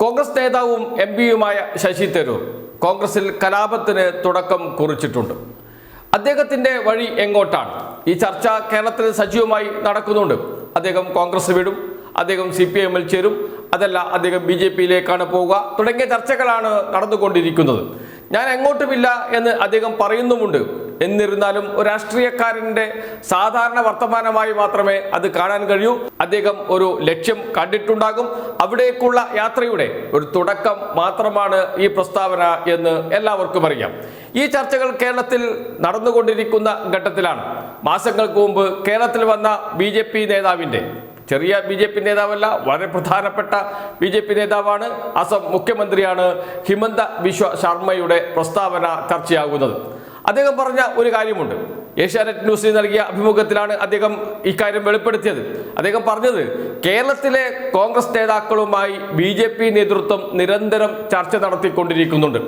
കോൺഗ്രസ് നേതാവും എം പിയുമായ ശശി തരൂർ കോൺഗ്രസിൽ കലാപത്തിന് തുടക്കം കുറിച്ചിട്ടുണ്ട്. അദ്ദേഹത്തിന്റെ വഴി എങ്ങോട്ടാണ്? ഈ ചർച്ച കേരളത്തിൽ സജീവമായി നടക്കുന്നുണ്ട്. അദ്ദേഹം കോൺഗ്രസ് വിടും അദ്ദേഹം സി പി എമ്മിൽ ചേരും അതല്ല അദ്ദേഹം ബി ജെ പിയിലേക്കാണ് പോവുക തുടങ്ങിയ ചർച്ചകളാണ് നടന്നുകൊണ്ടിരിക്കുന്നത്. ഞാൻ എങ്ങോട്ടുമില്ല എന്ന് അദ്ദേഹം പറയുന്നുമുണ്ട്. എന്നിരുന്നാലും രാഷ്ട്രീയക്കാരന്റെ സാധാരണ വർത്തമാനമായി മാത്രമേ അത് കാണാൻ കഴിയൂ. അദ്ദേഹം ഒരു ലക്ഷ്യം കണ്ടിട്ടുണ്ടാകും. അവിടേക്കുള്ള യാത്രയുടെ ഒരു തുടക്കം മാത്രമാണ് ഈ പ്രസ്താവന എന്ന് എല്ലാവർക്കും അറിയാം. ഈ ചർച്ചകൾ കേരളത്തിൽ നടന്നുകൊണ്ടിരിക്കുന്ന ഘട്ടത്തിലാണ്. മാസങ്ങൾക്ക് മുമ്പ് കേരളത്തിൽ വന്ന ബി ജെ പി നേതാവിന്റെ ചെറിയ ബി ജെ പി നേതാവല്ല വളരെ പ്രധാനപ്പെട്ട ബി ജെ പി നേതാവാണ് അസം മുഖ്യമന്ത്രിയാണ് ഹിമന്ത ബിശ്വ ശർമ്മയുടെ പ്രസ്താവന ചർച്ചയാകുന്നത്. അദ്ദേഹം പറഞ്ഞ ഒരു കാര്യമുണ്ട്. ഏഷ്യാനെറ്റ് ന്യൂസിന് നൽകിയ അഭിമുഖത്തിലാണ് അദ്ദേഹം ഇക്കാര്യം വെളിപ്പെടുത്തിയത്. അദ്ദേഹം പറഞ്ഞത് കേരളത്തിലെ കോൺഗ്രസ് നേതാക്കളുമായി ബി ജെ പി നേതൃത്വം നിരന്തരം ചർച്ച നടത്തിക്കൊണ്ടിരിക്കുന്നുണ്ട്.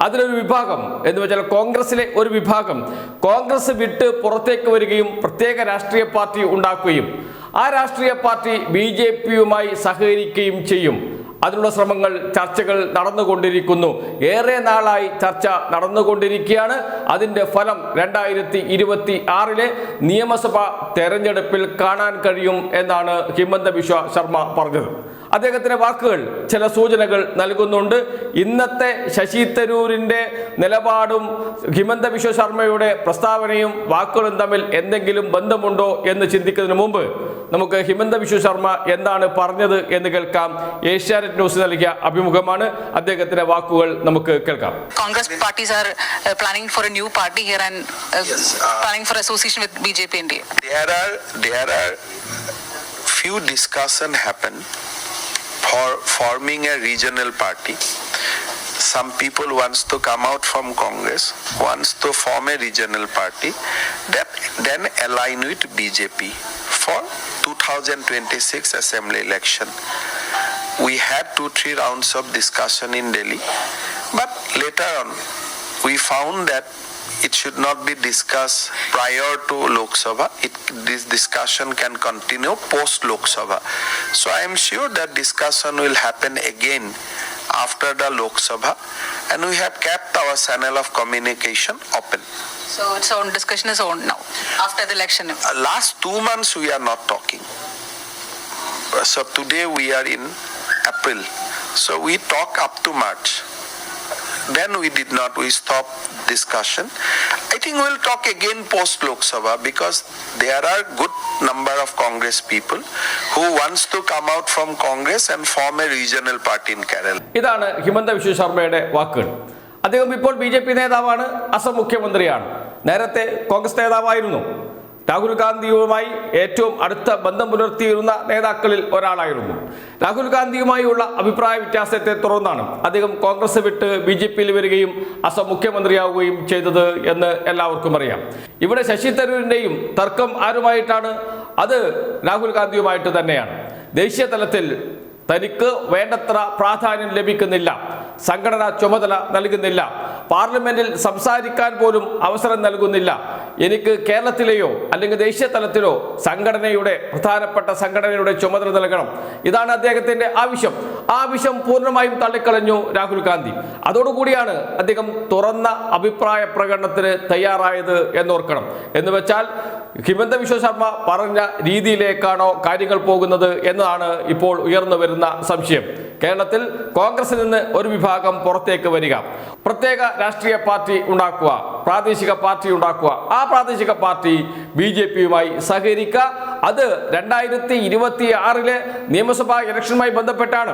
അതിലൊരു വിഭാഗം എന്ന് വെച്ചാൽ കോൺഗ്രസിലെ ഒരു വിഭാഗം കോൺഗ്രസ് വിട്ട് പുറത്തേക്ക് വരികയും പ്രത്യേക രാഷ്ട്രീയ പാർട്ടി ഉണ്ടാക്കുകയും ആ രാഷ്ട്രീയ പാർട്ടി ബി ജെ പിയുമായി സഹകരിക്കുകയും ചെയ്യും. അതിനുള്ള ശ്രമങ്ങൾ ചർച്ചകൾ നടന്നുകൊണ്ടിരിക്കുന്നു. ഏറെ നാളായി ചർച്ച നടന്നുകൊണ്ടിരിക്കുകയാണ്. അതിന്റെ ഫലം രണ്ടായിരത്തി ഇരുപത്തി ആറിലെ നിയമസഭാ തെരഞ്ഞെടുപ്പിൽ കാണാൻ കഴിയും എന്നാണ് ഹിമന്ത ബിശ്വ ശർമ്മ പറഞ്ഞത്. അദ്ദേഹത്തിന്റെ വാക്കുകൾ ചില സൂചനകൾ നൽകുന്നുണ്ട്. ഇന്നത്തെ ശശി തരൂരിന്റെ നിലപാടും ഹിമന്ത ബിശ്വ ശർമ്മയുടെ പ്രസ്താവനയും വാക്കുകളും തമ്മിൽ എന്തെങ്കിലും ബന്ധമുണ്ടോ എന്ന് ചിന്തിക്കുന്നതിന് മുമ്പ് നമുക്ക് ഹിമന്ത ബിശ്വ ശർമ്മ എന്താണ് പറഞ്ഞത് എന്ന് കേൾക്കാം. ഏഷ്യാനെറ്റ് ന്യൂസ് നൽകിയ അഭിമുഖമാണ് അദ്ദേഹത്തിന്റെ വാക്കുകൾ നമുക്ക് കേൾക്കാം. Congress parties are planning planning for a new party here and uh, Yes, uh, planning for association with BJP India. There are there are few discussion happen for forming a regional party. Some people wants to come out from Congress, wants to form a regional party, that then align with BJP for 2026 assembly election. We had two three rounds of discussion in Delhi, but later on we found that it should not be discussed prior to Lok Sabha. It, this discussion can continue post Lok Sabha. So I am sure that discussion will happen again after the Lok Sabha, and we have kept our channel of communication open. So it's on discussion is on now after the election. Uh, last two months we are not talking. So today we are in April. So we talk up to March. Then we did not, we stop discussion. I think we'll talk again post Lok Sabha because there are good number of Congress people who wants to come out from Congress and form a regional party in Kerala. idana himanta Biswa sharmayude വാക്കുകൾ അദ്ദേഹം ഇപ്പോൾ B J P നേതാവാണ് അസം മുഖ്യമന്ത്രിയാണ് നേരത്തെ കോൺഗ്രസ് നേതാവായിരുന്നു രാഹുൽ ഗാന്ധിയുമായി ഏറ്റവും അടുത്ത ബന്ധം പുലർത്തിയിരുന്ന നേതാക്കളിൽ ഒരാളായിരുന്നു. രാഹുൽ ഗാന്ധിയുമായുള്ള അഭിപ്രായ വ്യത്യാസത്തെ തുടർന്നാണ് അദ്ദേഹം കോൺഗ്രസ് വിട്ട് ബി ജെ പിയിൽ വരികയും അസം മുഖ്യമന്ത്രിയാവുകയും ചെയ്തത് എന്ന് എല്ലാവർക്കും അറിയാം. ഇവിടെ ശശി തരൂരിന്റെയും തർക്കം ആരുമായിട്ടാണ്? അത് രാഹുൽ ഗാന്ധിയുമായിട്ട് തന്നെയാണ്. ദേശീയ തലത്തിൽ തനിക്ക് വേണ്ടത്ര പ്രാധാന്യം ലഭിക്കുന്നില്ല. സംഘടനാ ചുമതല നൽകുന്നില്ല. പാർലമെന്റിൽ സംസാരിക്കാൻ പോലും അവസരം നൽകുന്നില്ല. എനിക്ക് കേരളത്തിലെയോ അല്ലെങ്കിൽ ദേശീയ തലത്തിലോ സംഘടനയുടെ പ്രധാനപ്പെട്ട സംഘടനയുടെ ചുമതല നൽകണം. ഇതാണ് അദ്ദേഹത്തിന്റെ ആവശ്യം. ആവശ്യം പൂർണമായും തള്ളിക്കളഞ്ഞു രാഹുൽ ഗാന്ധി. അതോടുകൂടിയാണ് അദ്ദേഹം തുറന്ന അഭിപ്രായ പ്രകടനത്തിന് തയ്യാറായത് എന്നോർക്കണം. എന്ന് വെച്ചാൽ ഹിമന്ത വിശ്വശർമ്മ പറഞ്ഞ രീതിയിലേക്കാണോ കാര്യങ്ങൾ പോകുന്നത് എന്നതാണ് ഇപ്പോൾ ഉയർന്നു വരുന്ന സംശയം. കേരളത്തിൽ കോൺഗ്രസിൽ നിന്ന് ഒരു വിഭാഗം പുറത്തേക്ക് വരിക. പ്രത്യേക രാഷ്ട്രീയ പാർട്ടി ഉണ്ടാക്കുക പ്രാദേശിക പാർട്ടി ഉണ്ടാക്കുക. ആ പ്രാദേശിക പാർട്ടി ബി ജെ പിയുമായി സഹകരിക്കുക. അത് രണ്ടായിരത്തി ഇരുപത്തി ആറിലെ നിയമസഭാ ഇലക്ഷനുമായി ബന്ധപ്പെട്ടാണ്.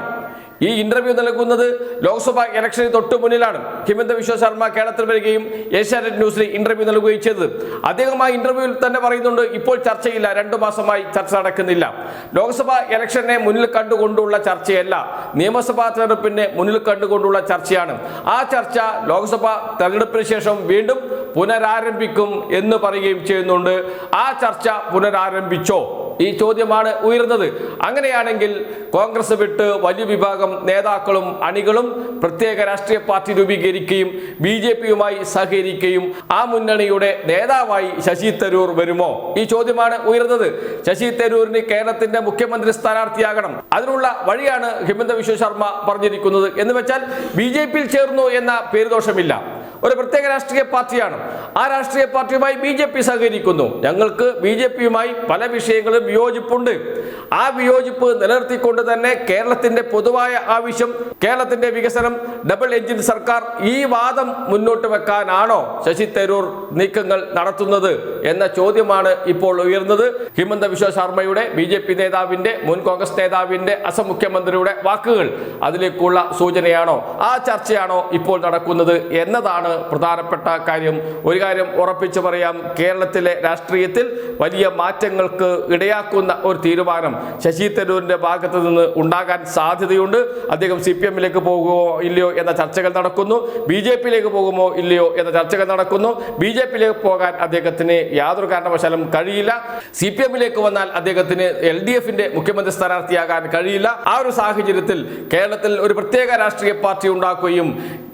ഈ ഇന്റർവ്യൂ നൽകുന്നത് ലോക്സഭാ ഇലക്ഷന് തൊട്ട് മുന്നിലാണ്. ഹിമന്ത വിശ്വ ശർമ്മ കേരളത്തിൽ വരികയും ഏഷ്യാനെറ്റ് ന്യൂസിന് ഇന്റർവ്യൂ നൽകുകയും ചെയ്തത്. അദ്ദേഹം ആ ഇന്റർവ്യൂവിൽ തന്നെ പറയുന്നുണ്ട് ഇപ്പോൾ ചർച്ചയില്ല രണ്ടു മാസമായി ചർച്ച നടക്കുന്നില്ല. ലോക്സഭാ ഇലക്ഷനെ മുന്നിൽ കണ്ടുകൊണ്ടുള്ള ചർച്ചയല്ല നിയമസഭാ തെരഞ്ഞെടുപ്പിനെ മുന്നിൽ കണ്ടുകൊണ്ടുള്ള ചർച്ചയാണ്. ആ ചർച്ച ലോക്സഭാ തെരഞ്ഞെടുപ്പിന് ശേഷം വീണ്ടും പുനരാരംഭിക്കും എന്ന് പറയുകയും ചെയ്യുന്നുണ്ട്. ആ ചർച്ച പുനരാരംഭിച്ചോ? ഈ ചോദ്യമാണ് ഉയർന്നത് അങ്ങനെയാണെങ്കിൽ കോൺഗ്രസ് വിട്ട് വലിയ വിഭാഗം നേതാക്കളും അണികളും പ്രത്യേക രാഷ്ട്രീയ പാർട്ടി രൂപീകരിക്കുകയും ബി ജെ പിയുമായി സഹകരിക്കുകയും ആ മുന്നണിയുടെ നേതാവായി ശശി തരൂർ വരുമോ? ഈ ചോദ്യമാണ് ഉയർന്നത് ശശി തരൂരിന് കേരളത്തിന്റെ മുഖ്യമന്ത്രി സ്ഥാനാർത്ഥിയാകണം. അതിനുള്ള വഴിയാണ് ഹിമന്ത വിശ്വ ശർമ്മ പറഞ്ഞിരിക്കുന്നത്. എന്ന് വെച്ചാൽ ബി ജെ പിയിൽ ചേർന്നു എന്ന പേരുദോഷമില്ല. ഒരു പ്രത്യേക രാഷ്ട്രീയ പാർട്ടിയാണ്. ആ രാഷ്ട്രീയ പാർട്ടിയുമായി ബി ജെ പി സഹകരിക്കുന്നു. ഞങ്ങൾക്ക് ബി ജെ പിയുമായി പല വിഷയങ്ങളും വിയോജിപ്പുണ്ട്. ആ വിയോജിപ്പ് നിലനിർത്തിക്കൊണ്ട് തന്നെ കേരളത്തിന്റെ പൊതുവായ ആവശ്യം കേരളത്തിന്റെ വികസനം ഡബിൾ എഞ്ചിൻ സർക്കാർ ഈ വാദം മുന്നോട്ട് വെക്കാനാണോ ശശി തരൂർ നീക്കങ്ങൾ നടത്തുന്നത് എന്ന ചോദ്യമാണ് ഇപ്പോൾ ഉയർന്നത്. ഹിമന്ത വിശ്വ ശർമ്മയുടെ ബി ജെ പി നേതാവിന്റെ മുൻ കോൺഗ്രസ് നേതാവിന്റെ അസം മുഖ്യമന്ത്രിയുടെ വാക്കുകൾ അതിലേക്കുള്ള സൂചനയാണോ ആ ചർച്ചയാണോ ഇപ്പോൾ നടക്കുന്നത് എന്നതാണ് പ്രധാനപ്പെട്ട കാര്യം. ഒരു കാര്യം ഉറപ്പിച്ചു പറയാം. കേരളത്തിലെ രാഷ്ട്രീയത്തിൽ വലിയ മാറ്റങ്ങൾക്ക് ഇടയാക്കുന്ന ഒരു തീരുമാനം ശശി തരൂരിന്റെ ഭാഗത്ത് നിന്ന് ഉണ്ടാകാൻ സാധ്യതയുണ്ട്. അദ്ദേഹം സി പി എമ്മിലേക്ക് പോകുമോ ഇല്ലയോ എന്ന ചർച്ചകൾ നടക്കുന്നു. ബി ജെ പിയിലേക്ക് പോകുമോ ഇല്ലയോ എന്ന ചർച്ചകൾ നടക്കുന്നു. ബി ജെ പിയിലേക്ക് പോകാൻ അദ്ദേഹത്തിന് യാതൊരു കാരണവശാലും കഴിയില്ല. സി പി എമ്മിലേക്ക് വന്നാൽ അദ്ദേഹത്തിന് എൽ ഡി എഫിന്റെ മുഖ്യമന്ത്രി സ്ഥാനാർത്ഥിയാകാൻ കഴിയില്ല. ആ ഒരു സാഹചര്യത്തിൽ കേരളത്തിൽ ഒരു പ്രത്യേക രാഷ്ട്രീയ പാർട്ടി ഉണ്ടാക്കുകയും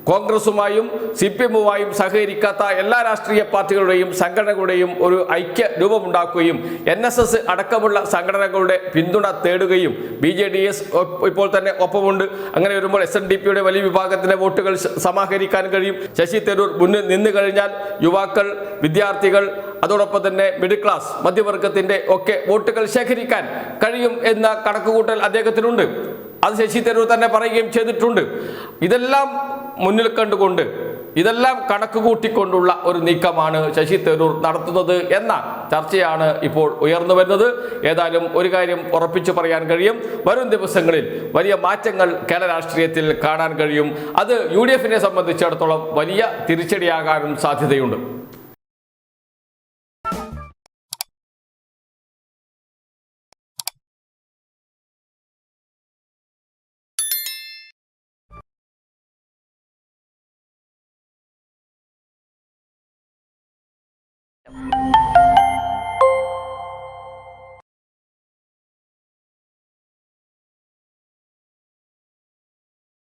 കോൺഗ്രസുമായും സി പി എമ്മുമായും സഹകരിക്കാത്ത എല്ലാ രാഷ്ട്രീയ പാർട്ടികളുടെയും സംഘടനകളുടെയും ഒരു ഐക്യ രൂപമുണ്ടാക്കുകയും എൻ എസ് എസ് അടക്കമുള്ള സംഘടനകളുടെ പിന്തുണ തേടുകയും ബി ജെ ഡി എസ് ഇപ്പോൾ തന്നെ ഒപ്പമുണ്ട്. അങ്ങനെ വരുമ്പോൾ എസ് എൻ ഡി പിയുടെ വലിയ വിഭാഗത്തിന്റെ വോട്ടുകൾ സമാഹരിക്കാൻ കഴിയും. ശശി തരൂർ മുന്നിൽ നിന്ന് കഴിഞ്ഞാൽ യുവാക്കൾ വിദ്യാർത്ഥികൾ അതോടൊപ്പം തന്നെ മിഡിൽ ക്ലാസ് മധ്യവർഗത്തിന്റെ ഒക്കെ വോട്ടുകൾ ശേഖരിക്കാൻ കഴിയും എന്ന കണക്കുകൂട്ടൽ അദ്ദേഹത്തിനുണ്ട്. അത് ശശി തരൂർ തന്നെ പറയുകയും ചെയ്തിട്ടുണ്ട്. ഇതെല്ലാം മുന്നിൽ കണ്ടുകൊണ്ട് ഇതെല്ലാം കണക്ക് കൂട്ടിക്കൊണ്ടുള്ള ഒരു നീക്കമാണ് ശശി തരൂർ നടത്തുന്നത് എന്ന ചർച്ചയാണ് ഇപ്പോൾ ഉയർന്നു വരുന്നത്. ഏതായാലും ഒരു കാര്യം ഉറപ്പിച്ചു പറയാൻ കഴിയും. വരും ദിവസങ്ങളിൽ വലിയ മാറ്റങ്ങൾ കേരള രാഷ്ട്രീയത്തിൽ കാണാൻ കഴിയും. അത് യു ഡി എഫിനെ സംബന്ധിച്ചിടത്തോളം വലിയ തിരിച്ചടിയാകാനും സാധ്യതയുണ്ട്.